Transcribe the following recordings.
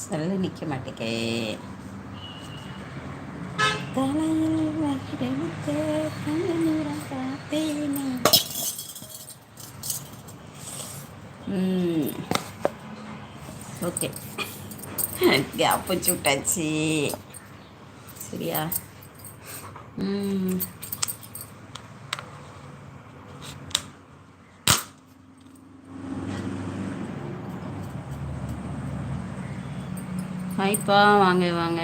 Cell நிற்க மாட்டேக்கே தலையில் வகிடெடுத்து கண்ணீரம் பார்த்தேனே ஓகே கேப் வச்சு விட்டாச்சு சரியா ம் ஹாய்ப்பா வாங்க வாங்க.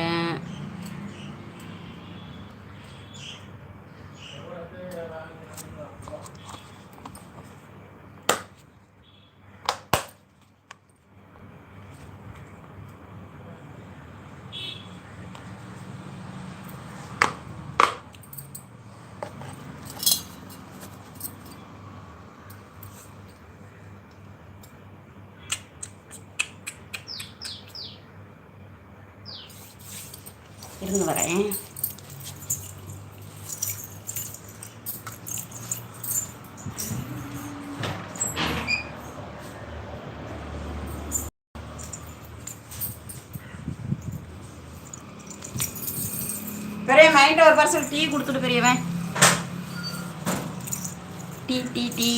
இருந்து வரேன். பெரிய மைண்ட் ஒரு பார்சல் டீ கொடுத்துட்டு பெரியவன். டீ டீ டீ.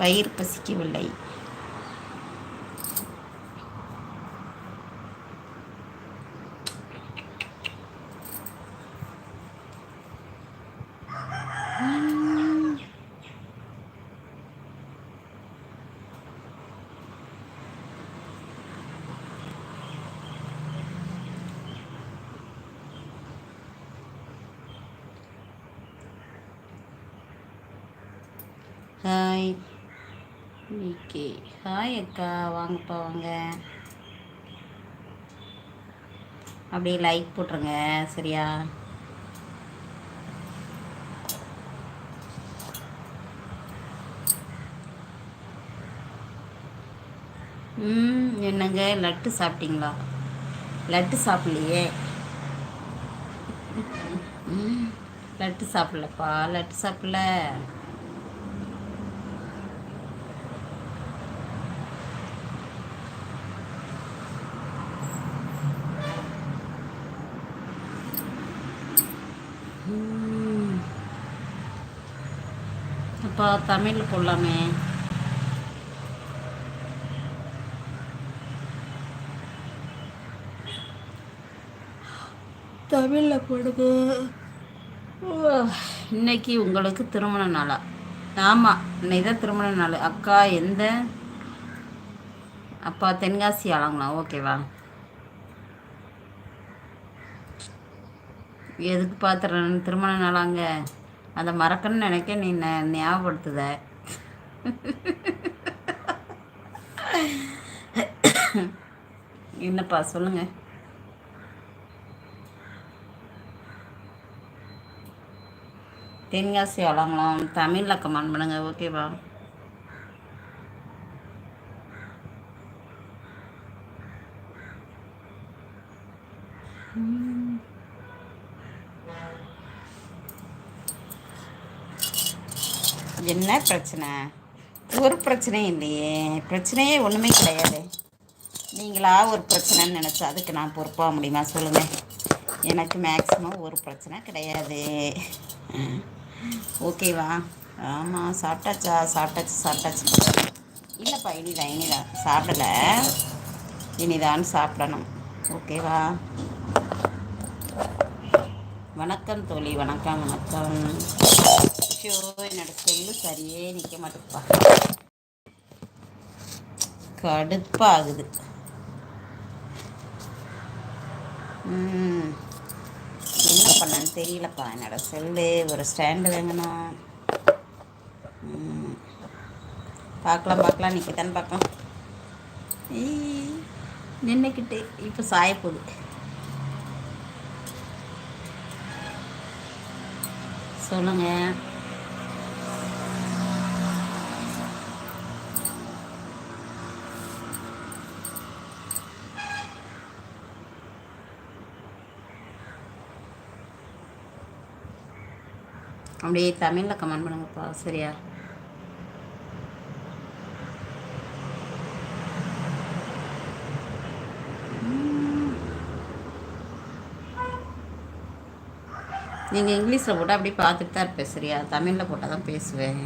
வயிறு பசிக்கவில்லை ஹாய் ஓகே ஹாய் அக்கா வாங்கப்பா வாங்க அப்படியே லைக் போட்டுருங்க சரியா? ம் என்னங்க லட்டு சாப்பிட்டீங்களா? லட்டு சாப்பிட்லையே? லட்டு சாப்பிட்லப்பா லட்டு சாப்பிட்ல. அப்பா தமிழில் போடலாமே தமிழில் போடுங்க இன்னைக்கு உங்களுக்கு திருமண நாளா? ஆமாம் இன்னைக்கு தான் திருமண நாள். அக்கா எந்த? அப்பா தென்காசி ஆளாங்களா? ஓகேவா எதுக்கு பார்த்துறேன் திருமண நாளாங்க. அதை மறக்கணும்னு நினைக்க நீ ஞாபகப்படுத்துத. என்னப்பா சொல்லுங்க. தென்காசி வளங்கலாம் தமிழில் கமெண்ட் பண்ணுங்க ஓகேவா? என்ன பிரச்சனை? ஒரு பிரச்சனையும் இல்லையே. பிரச்சனையே ஒன்றுமே கிடையாது. நீங்களா ஒரு பிரச்சனைன்னு நினச்சா அதுக்கு நான் பொறுப்பாக முடியுமா சொல்லுங்கள் எனக்கு மேக்ஸிமம் ஒரு பிரச்சனை கிடையாது. ஓகேவா? ஆமாம் சாப்பிட்டாச்சா? சாப்பிட்டாச்சு சாப்பிட்டாச்சு. இல்லைப்பா இனிதான் இனிதான் சாப்பிடலை. இனிதான் சாப்பிடணும். ஓகேவா? வணக்கம் தோழி வணக்கம் வணக்கம். ஐயோ என்னோட செல்லு சரியே நிற்க மாட்டேப்பா கடுப்பாகுது. என்ன பண்ணான்னு தெரியலப்பா. என்னோட செல்லு ஒரு ஸ்டாண்டு வேங்கணும் பார்க்கலாம் பார்க்கலாம். நிற்கத்தானே பார்க்கலாம். நின்றுக்கிட்டு இப்போ சாயப்போகுது. சொல்லுங்கள் அப்படியே தமிழில் கமெண்ட் பண்ணுங்கப்பா சரியா? நீங்கள் இங்கிலீஷில் போட்டால் அப்படியே பார்த்துட்டு தான் இருப்பேன் சரியா? தமிழில் போட்டால் தான் பேசுவேன்.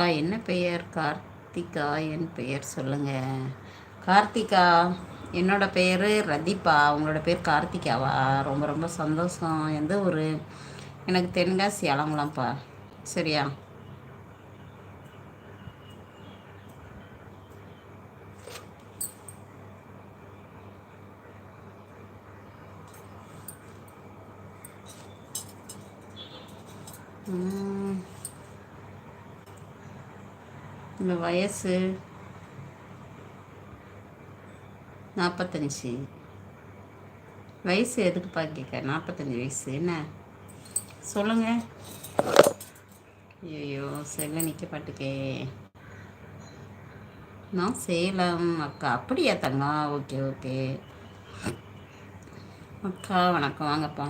அக்கா என்ன பெயர்? கார்த்திகா என் பெயர் சொல்லுங்கள் கார்த்திகா என்னோட பெயர் ரதீபா உங்களோட பேர் கார்த்திகாவா? ரொம்ப ரொம்ப சந்தோஷம். எந்த ஒரு எனக்கு தென்காசி அலங்குலாம்ப்பா சரியா? இந்த வயசு நாற்பத்தஞ்சி வயசு எதுக்குப்பா கேட்க நாற்பத்தஞ்சி வயசு. என்ன? சொல்லுங்கள் ஐயோ செல்ல நிற்க பாட்டுக்கே நான் சேலம். அக்கா அப்படியா தங்கம்? Okay okay. அக்கா வணக்கம். வாங்கப்பா.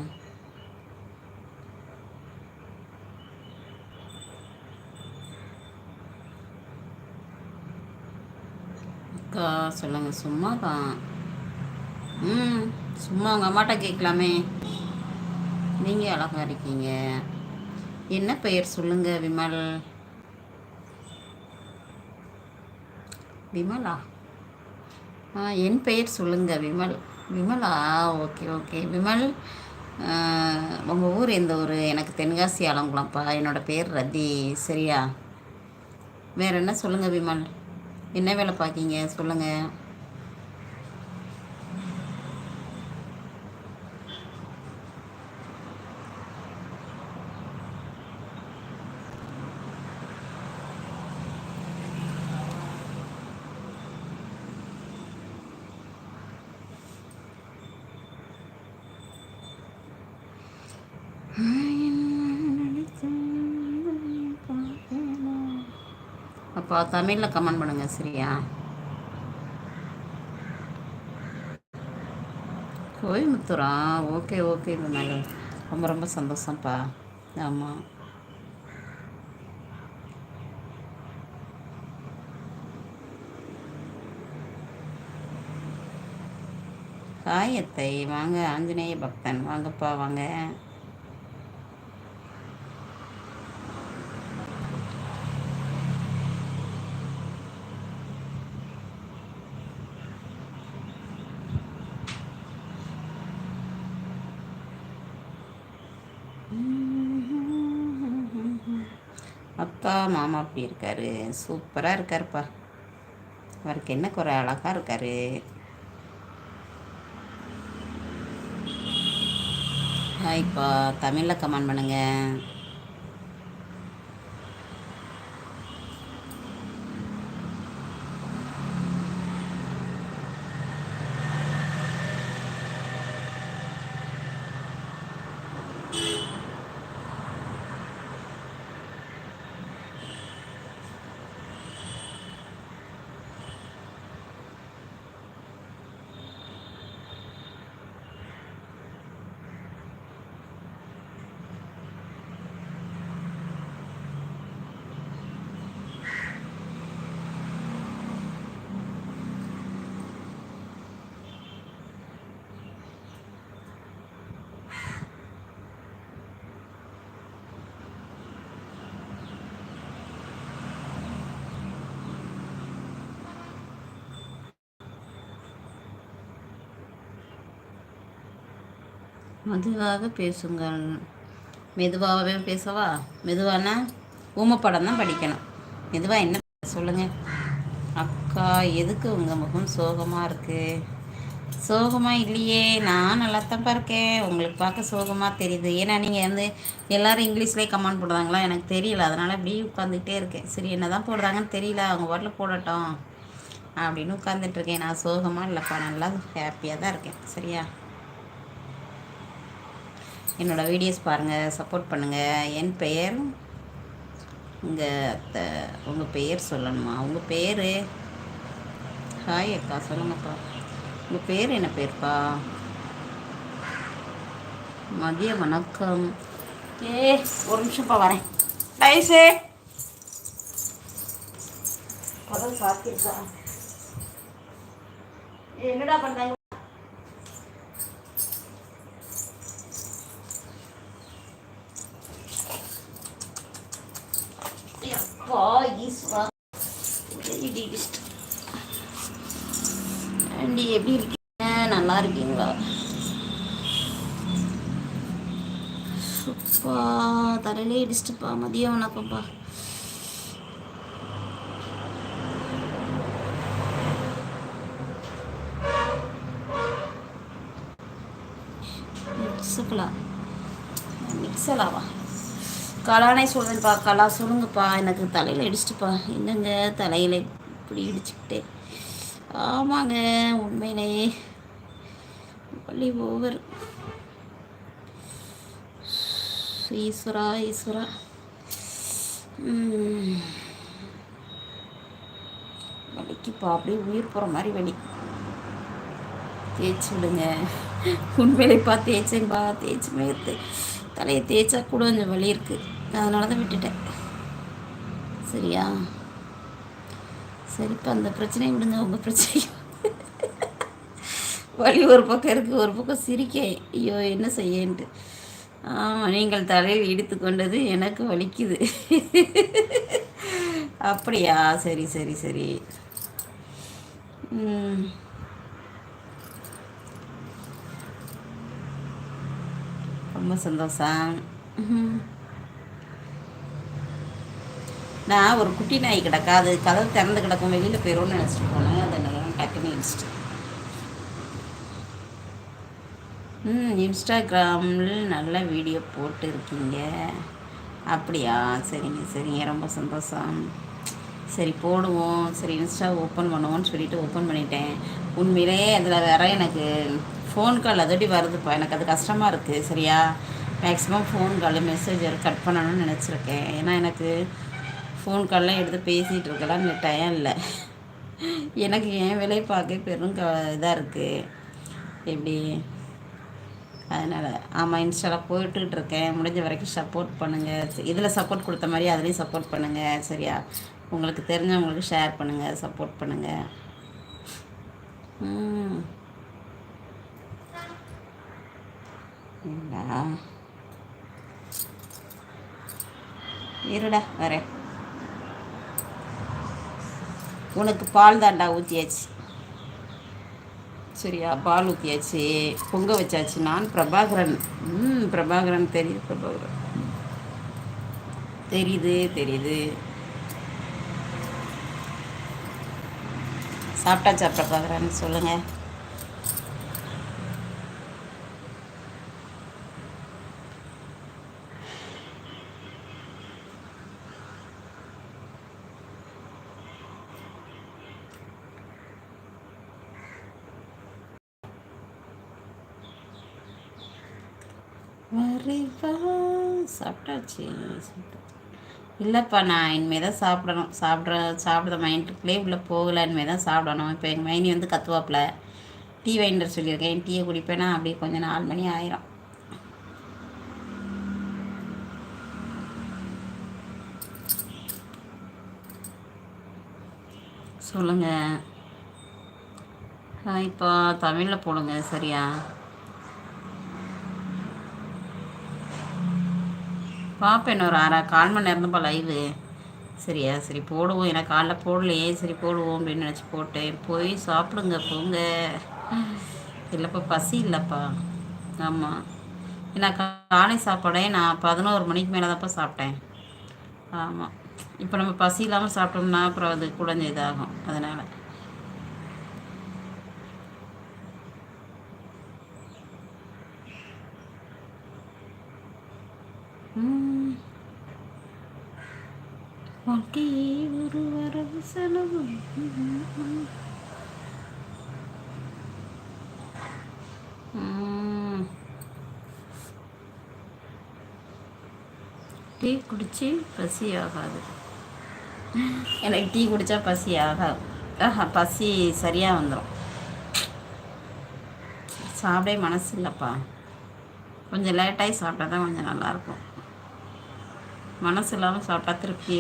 அக்கா சொல்லுங்கள் சும்மா தான் ம் சும்மா உங்கள் அம்மாட்ட கேட்கலாமே. நீங்கள் அழகாக இருக்கீங்க. என்ன பெயர் சொல்லுங்கள் விமல்? விமலா? ஆ என் பெயர் சொல்லுங்கள் விமல். விமலா? Okay okay. விமல் உங்கள் ஊர் எந்த ஊர்? எனக்கு தென்காசி ஆலங்குளம்ப்பா என்னோடய பேர் ரதி. சரியா? வேறு என்ன சொல்லுங்கள் விமல்? என்ன வேலை பார்க்கீங்க? சொல்லுங்கள் பா தமிழில் கமெண்ட் பண்ணுங்கள் சரியா? கோயம்புத்தூரா? ஓகே ஓகே இது நல்ல ரொம்ப ரொம்ப சந்தோஷம்ப்பா. ஆமாம் காயத்தை வாங்க ஆஞ்சநேய பக்தன். வாங்கப்பா வாங்க. தான் மாமா அப்படி இருக்காரு. சூப்பராக இருக்காருப்பா. அவருக்கு என்ன குறை? அழகாக இருக்காரு. ஹாய்ப்பா தமிழில் கமெண்ட் பண்ணுங்கள் மெதுவாக பேசுங்கள். மெதுவாகவே பேசவா? மெதுவானா? ஊமப்படம் தான் படிக்கணும். மெதுவாக என்ன சொல்லுங்கள் அக்கா எதுக்கு உங்கள் முகம் சோகமாக இருக்குது சோகமாக இல்லையே நான் நல்லா தான் இருக்கேன் உங்களுக்கு பார்க்க சோகமாக தெரியுது. ஏன்னா நீங்கள் வந்து எல்லோரும் இங்கிலீஷ்லேயே கமெண்ட் போடுறாங்களா? எனக்கு தெரியல. அதனால் அப்படியே உட்காந்துக்கிட்டே இருக்கேன். சரி என்ன தான் போடுறாங்கன்னு தெரியல. அவங்க பாட்டில் போடட்டும். அப்படின்னு உட்காந்துட்ருக்கேன் நான் சோகமாக இல்லைப்பா. நல்லா ஹாப்பியாக தான் இருக்கேன். சரியா? என்னோடய வீடியோஸ் பாருங்கள் சப்போர்ட் பண்ணுங்கள் என் பெயர் உங்கள் அத்தை உங்கள் பெயர் சொல்லணுமா? உங்கள் பேர்? ஹாய் அக்கா சொல்லுங்கப்பா. உங்கள் பேர் என்ன பேர்ப்பா? மதிய வணக்கம். ஏ ஒரு நிமிஷம்ப்பா வரேன். டைஸு கதவு சாத்திருக்கா? என்னடா பண்ணுறாங்க அப்பா ஈஸ்வரா ஆண்டி எப்படி இருக்கீங்க நல்லா இருக்கீங்களா அப்பா தலையிலே மதியம் வணக்கம்ப்பா. மிக்ஸுக்கலா? மிக்ஸலாவா? கலானே சொல்கிறேன்ப்பா கலா சொல்லுங்கப்பா எனக்கு தலையில் இடிச்சிட்டுப்பா. என்னங்க தலையில் இப்படி இடிச்சுக்கிட்டே? ஆமாங்க உண்மையிலே. பள்ளி ஓவர் ஈஸ்வரா ஈஸ்வரா வலிக்குப்பா அப்படியே உயிர் போகிற மாதிரி வலி தேய்ச்சி விடுங்க. உண்மையிலேப்பா தேய்ச்சேங்கப்பா தேய்ச்சி மேத்து தலையை தேய்ச்சா கூட கொஞ்சம் வலி இருக்குது அதனால தான் விட்டுட்டேன். சரியா? சரிப்பா அந்த பிரச்சனையை விடுங்க உங்கள் பிரச்சனையும் வலி ஒரு பக்கம் இருக்குது ஒரு பக்கம் சிரிக்கேன் ஐயோ என்ன செய்யன்ட்டு. ஆமாம் நீங்கள் தலையில் இடித்து கொண்டது எனக்கு வலிக்குது. அப்படியா? சரி சரி சரி. ரொம்ப சந்தோஷம். நான் ஒரு குட்டி நாய் கிடக்கா. அது கதவு திறந்து கிடக்கும். வெளியில் போயிடும்னு நினச்சிட்டு போனேன். அதை நான் டக்குன்னு இடிச்சிட்டு ம் இன்ஸ்டாகிராமில் நல்ல வீடியோ போட்டு இருக்கீங்க அப்படியா? சரிங்க சரிங்க. ரொம்ப சந்தோஷம். சரி போடுவோம். சரி இன்ஸ்டா ஓப்பன் பண்ணுவோன்னு சொல்லிட்டு ஓப்பன் பண்ணிட்டேன். உண்மையிலே அதில் வேற எனக்கு ஃபோன் கால் அதோடி வருதுப்பா. எனக்கு அது கஷ்டமாக இருக்குது சரியா? Maximum phone call message cut பண்ணணும்னு நினச்சிருக்கேன். ஏன்னா எனக்கு ஃபோன் கால்லாம் எடுத்து பேசிகிட்டு இருக்கலாம் டைம் இல்லை. எனக்கு என் வேலையை பார்க்க பெரும் க இதாக இருக்குது எப்படி? அதனால் ஆமாம் இன்ஸ்டாவில் போயிட்டுருக்கேன் இருக்கேன் முடிஞ்ச வரைக்கும் சப்போர்ட் பண்ணுங்கள் இதில் சப்போர்ட் கொடுத்த மாதிரி அதுலேயும் சப்போர்ட் பண்ணுங்கள் சரியா? உங்களுக்கு தெரிஞ்சவங்களுக்கு ஷேர் பண்ணுங்கள் சப்போர்ட் பண்ணுங்கள் இருடா வரேன். உனக்கு பால் தாண்டா ஊற்றியாச்சு சரியா? பால் ஊற்றியாச்சு பொங்க வச்சாச்சு. நான் பிரபாகரன். ம் பிரபாகரன் தெரியுது பிரபாகரன். தெரியுது தெரியுது. சாப்பிட்டாச்சா பிரபாகரன்? சொல்லுங்கள் வரைவா சாப்பிட்டாச்சு. இல்லைப்பா நான் இனிமேல் தான் சாப்பிடணும். சாப்பிட்ற சாப்பிட்ற மைண்டுக்குள்ளே உள்ளே போகலை. இனிமேல் தான் சாப்பிடணும். இப்போ எங்கள் மைனி வந்து கத்துவாப்பில். டீ வைண்டர் சொல்லியிருக்கேன். டீயை குடிப்பேன்னா அப்படியே கொஞ்சம் நாலு மணி ஆயிரும். சொல்லுங்கள் இப்போ தமிழில் போடுங்க. சரியா? பார்ப்பேன் ஒரு அரை கால் மணி நேரம் தான் லைவு சரியா சரி போடுவோம். எனக்கு காலைல போடலையே. சரி போடுவோம் அப்படின்னு நினச்சி போட்டேன். போய் சாப்பிடுங்க போங்க. இல்லைப்பா பசி இல்லைப்பா. ஆமாம் ஏன்னா காலை சாப்பாடே நான் பதினோரு மணிக்கு மேலே தான்ப்பா சாப்பிட்டேன். ஆமாம் இப்போ நம்ம பசி இல்லாமல் சாப்பிட்டோம்னா அப்புறம் அது குழந்தை இதாகும். அதனால். வாழ்க்கையே ஒரு வரவு செலவு டீ குடித்து பசி ஆகாது. எனக்கு டீ குடித்தா பசி ஆகாது. ஆஹா பசி சரியாக வந்துடும் சாப்பிடவே மனசு இல்லைப்பா. கொஞ்சம் லேட்டாகி சாப்பிட்டா தான் கொஞ்சம் நல்லாயிருக்கும். மனசு இல்லாமல் சாப்பிட்டா திருப்தி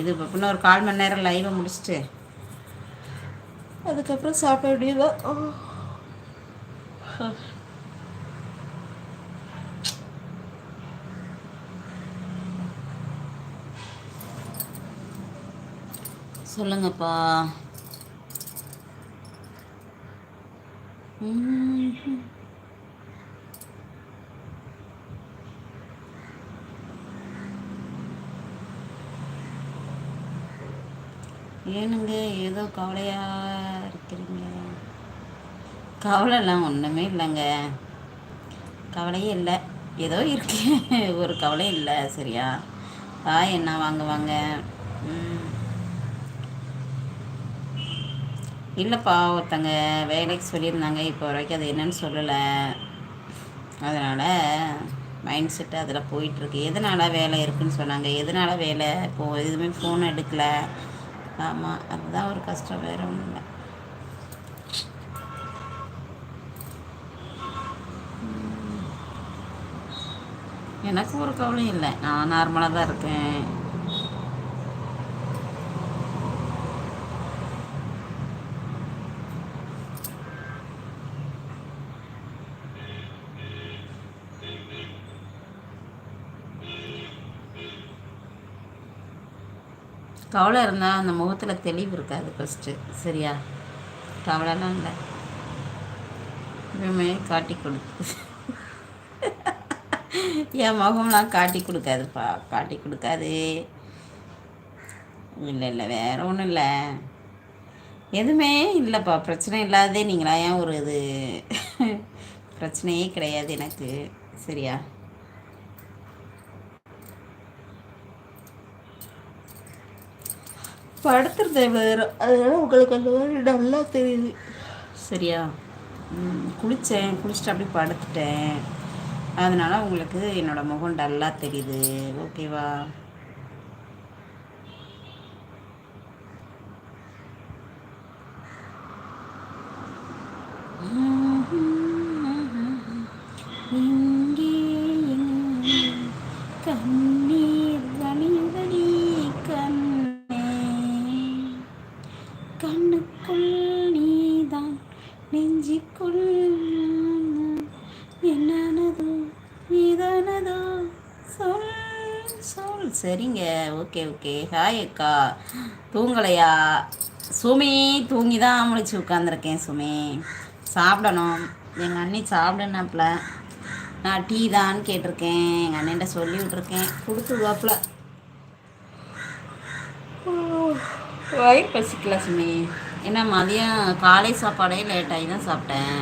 இது இப்போ இன்னும் ஒரு கால் மணி நேரம் லைவை முடிச்சுட்டு அதுக்கப்புறம் சாப்பிட வேண்டியதான் சொல்லுங்கப்பா. ஏனுங்க ஏதோ கவலையாக இருக்கிறீங்க? கவலைலாம் ஒன்றுமே இல்லைங்க. கவலையே இல்லை. ஏதோ இருக்கு. ஒரு கவலையும் இல்லை சரியா? ஆ என்ன வாங்குவாங்க இல்லைப்பா ஒருத்தங்க வேலைக்கு சொல்லியிருந்தாங்க. இப்போ வரைக்கும் அது என்னன்னு சொல்லலை. அதனால் மைண்ட் செட்டு அதில் போயிட்டுருக்கு. எதனால் வேலை இருக்குன்னு சொன்னாங்க. எதனால் வேலை? இப்போது எதுவுமே ஃபோன் எடுக்கலை. ஆமாம் அதுதான் ஒரு கஷ்டம் வேறு ஒன்றும் இல்லை. எனக்கு ஒரு கவலையும் இல்லை. நான் நார்மலாக தான் இருக்கேன். கவலை இருந்தால் அந்த முகத்தில் தெளிவு இருக்காது ஃபஸ்ட்டு சரியா? கவலைலாம் இல்லை. எப்பவுமே காட்டி கொடுக்கு என் முகம்லாம் காட்டி கொடுக்காதுப்பா. காட்டி கொடுக்காது. இல்லை இல்லை வேற ஒன்றும் இல்லை. எதுவுமே இல்லைப்பா. பிரச்சனை இல்லாதே நீங்களா ஏன் ஒரு இது. பிரச்சனையே கிடையாது எனக்கு. சரியா? படுத்துறது வேறு. அதனால உங்களுக்கு அந்த மாதிரி நல்லா தெரியுது. சரியா? குளித்தேன் குளிச்சுட்டு அப்படியே படுத்துட்டேன். அதனால உங்களுக்கு என்னோட முகம் டல்லாக தெரியுது. ஓகேவா? இங்கே ஓகே ஓகே. ஹாய் அக்கா. தூங்கலையா? சுமி தூங்கி தான் முடிச்சு உட்காந்துருக்கேன் சுமி. சாப்பிடணும். எங்கள் அண்ணி சாப்பிடுனாப்புல. நான் டீ தான் கேட்டிருக்கேன். எங்கள் அண்ணன்ட்ட சொல்லி விட்ருக்கேன் கொடுத்துருவாப்புல. வயிறு பசிக்கல சுமி. ஏன்னா மதியம் காலை சாப்பாடே லேட்டாகி தான் சாப்பிட்டேன்.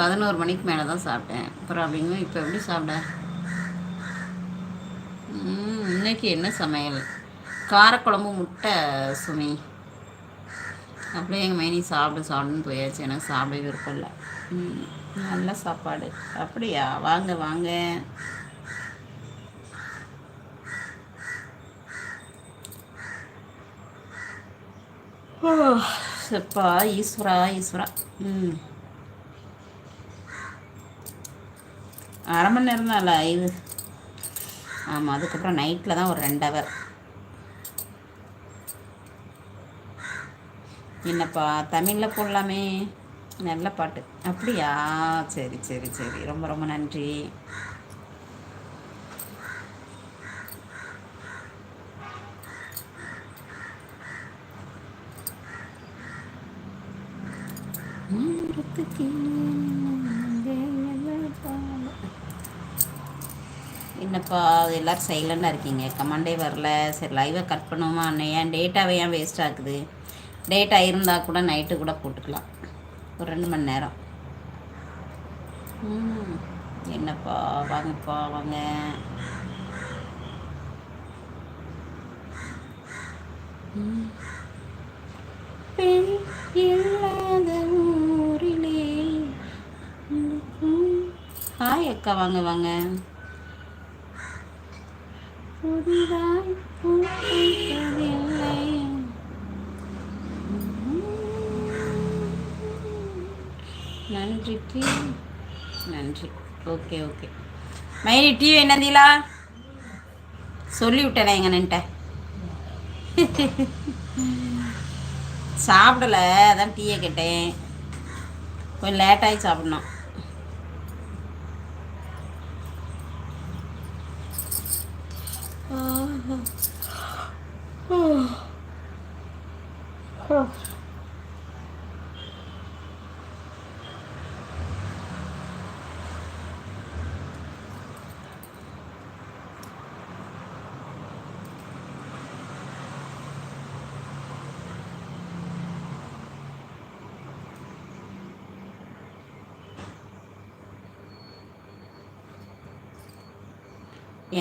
பதினோரு மணிக்கு மேலே தான் சாப்பிட்டேன். அப்புறம் அப்படிங்க இப்போ எப்படி சாப்பிட? இன்னைக்கு என்ன சமையல்? காரக்குழம்பு முட்டை சுமி. அப்படியே எங்கள் மைனி சாப்பிடு சாப்பிடுன்னு போயாச்சு. எனக்கு சாப்பிட விருப்பம் இல்லை. நல்ல சாப்பாடு. அப்படியா? வாங்க வாங்க. செப்பா ஈஸ்வரா ஈஸ்வரா. ம். அரை மணி நேரம் தான் லைவ் ஆமாம் அதுக்கப்புறம் நைட்டில் தான் ஒரு ரெண்டு ஹவர் என்னப்பா தமிழில் போடலாமே. நல்ல பாட்டு. அப்படியா? சரி சரி சரி. ரொம்ப ரொம்ப நன்றி. என்னப்பா எல்லோரும் சைலண்டாக இருக்கீங்க. கமெண்டே வரல. சரி லைவை கட் பண்ணுவோமா அண்ணன் ஏன் டேட்டாவை ஏன் வேஸ்ட் ஆகுது? டேட்டா இருந்தால் கூட நைட்டு கூட போட்டுக்கலாம். ஒரு ரெண்டு மணி நேரம். என்னப்பா? வாங்கப்பா வாங்க. பெண் இல்லாத ஊரிலே. ஹாய் அக்கா வாங்க வாங்க. புதிதாய் பூக்கவில்லை நன்றி டீ. நன்றி. Okay okay. மயிரி டீ என்னந்தீலா சொல்லி விட்டேனே எங்கன்னுட்ட சாப்பிடல அதான் டீயை கேட்டேன். கொஞ்சம் லேட்டாகி சாப்பிட்ணும். 아. 아.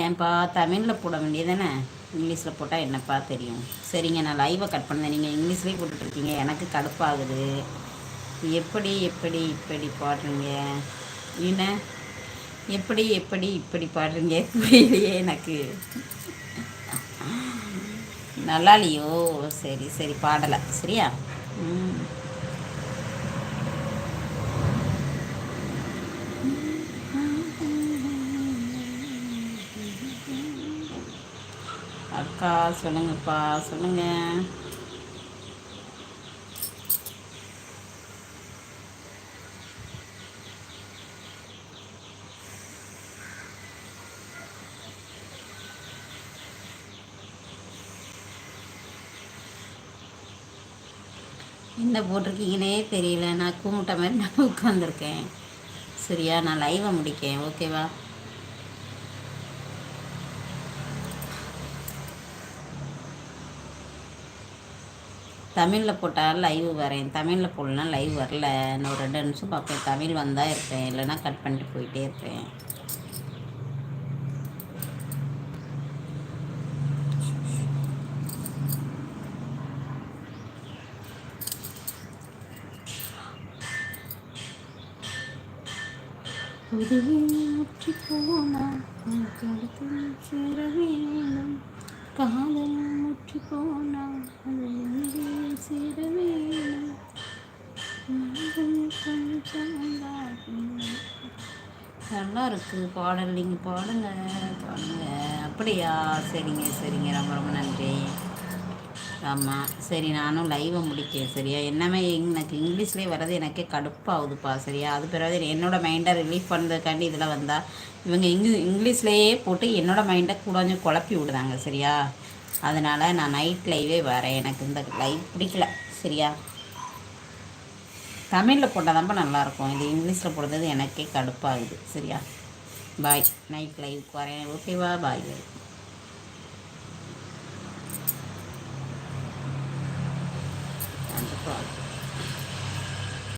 ஏன்பா தமிழில் போட வேண்டியதானே இங்கிலீஷில் போட்டால் என்னப்பா தெரியும்? சரிங்க நான் லைவை கட் பண்ணேன் நீங்கள் இங்கிலீஷ்லேயே போட்டுட்ருக்கீங்க. எனக்கு கடுப்பாகுது. எப்படி எப்படி இப்படி பாடுறீங்க? என்ன? எப்படி எப்படி இப்படி பாடுறீங்க? புரியலையே எனக்கு. நல்லா இல்லையோ? சரி சரி பாடலை. சரியா? ம். அக்கா சொல்லுங்கப்பா சொல்லுங்க. என்ன போட்டிருக்கீங்கன்னே தெரியல. நான் கூமுட்ட மாதிரி நான் உட்காந்துருக்கேன் சரியா? நான் லைவை முடிக்கேன். ஓகேவா தமிழில் போட்டால் லைவ் வரேன். தமிழில் போடலாம் லைவ் வரல. நான் ஒரு ரெண்டு நிமிஷம் பார்ப்பேன். தமிழ் வந்தால் இருப்பேன். இல்லைன்னா கட் பண்ணிட்டு போயிட்டே இருப்பேன். முற்றி போனால் காதல் முற்று போனால் சேர வேணும் நல்லா இருக்கு பாடல். நீங்கள் பாடுங்க பாடுங்க. அப்படியா? சரிங்க சரிங்க. ரொம்ப ரொம்ப நன்றி. ஆமாம் சரி நானும் லைவை முடிக்கேன் சரியா? என்னமே எனக்கு இங்கிலீஷ்லேயே வர்றது எனக்கே கடுப்பாகுதுப்பா சரியா? அது பிறகு என்னோடய மைண்டை ரிலீஃப் பண்ணுறதுக்காண்டி இதில் வந்தால் இவங்க இங்கு இங்கிலீஷ்லேயே போட்டு என்னோடய மைண்டை கூட கொஞ்சம் குழப்பி விடுதாங்க சரியா? அதனால் நான் நைட் லைவே வரேன். எனக்கு இந்த லைவ் பிடிக்கல சரியா? தமிழில் போட்டால் தான்ப்பா நல்லாயிருக்கும் இது இங்கிலீஷில் போடுறது எனக்கே கடுப்பாகுது சரியா? பாய் நைட் லைவுக்கு வரேன். ஓகேவா பாய் பாய் crop.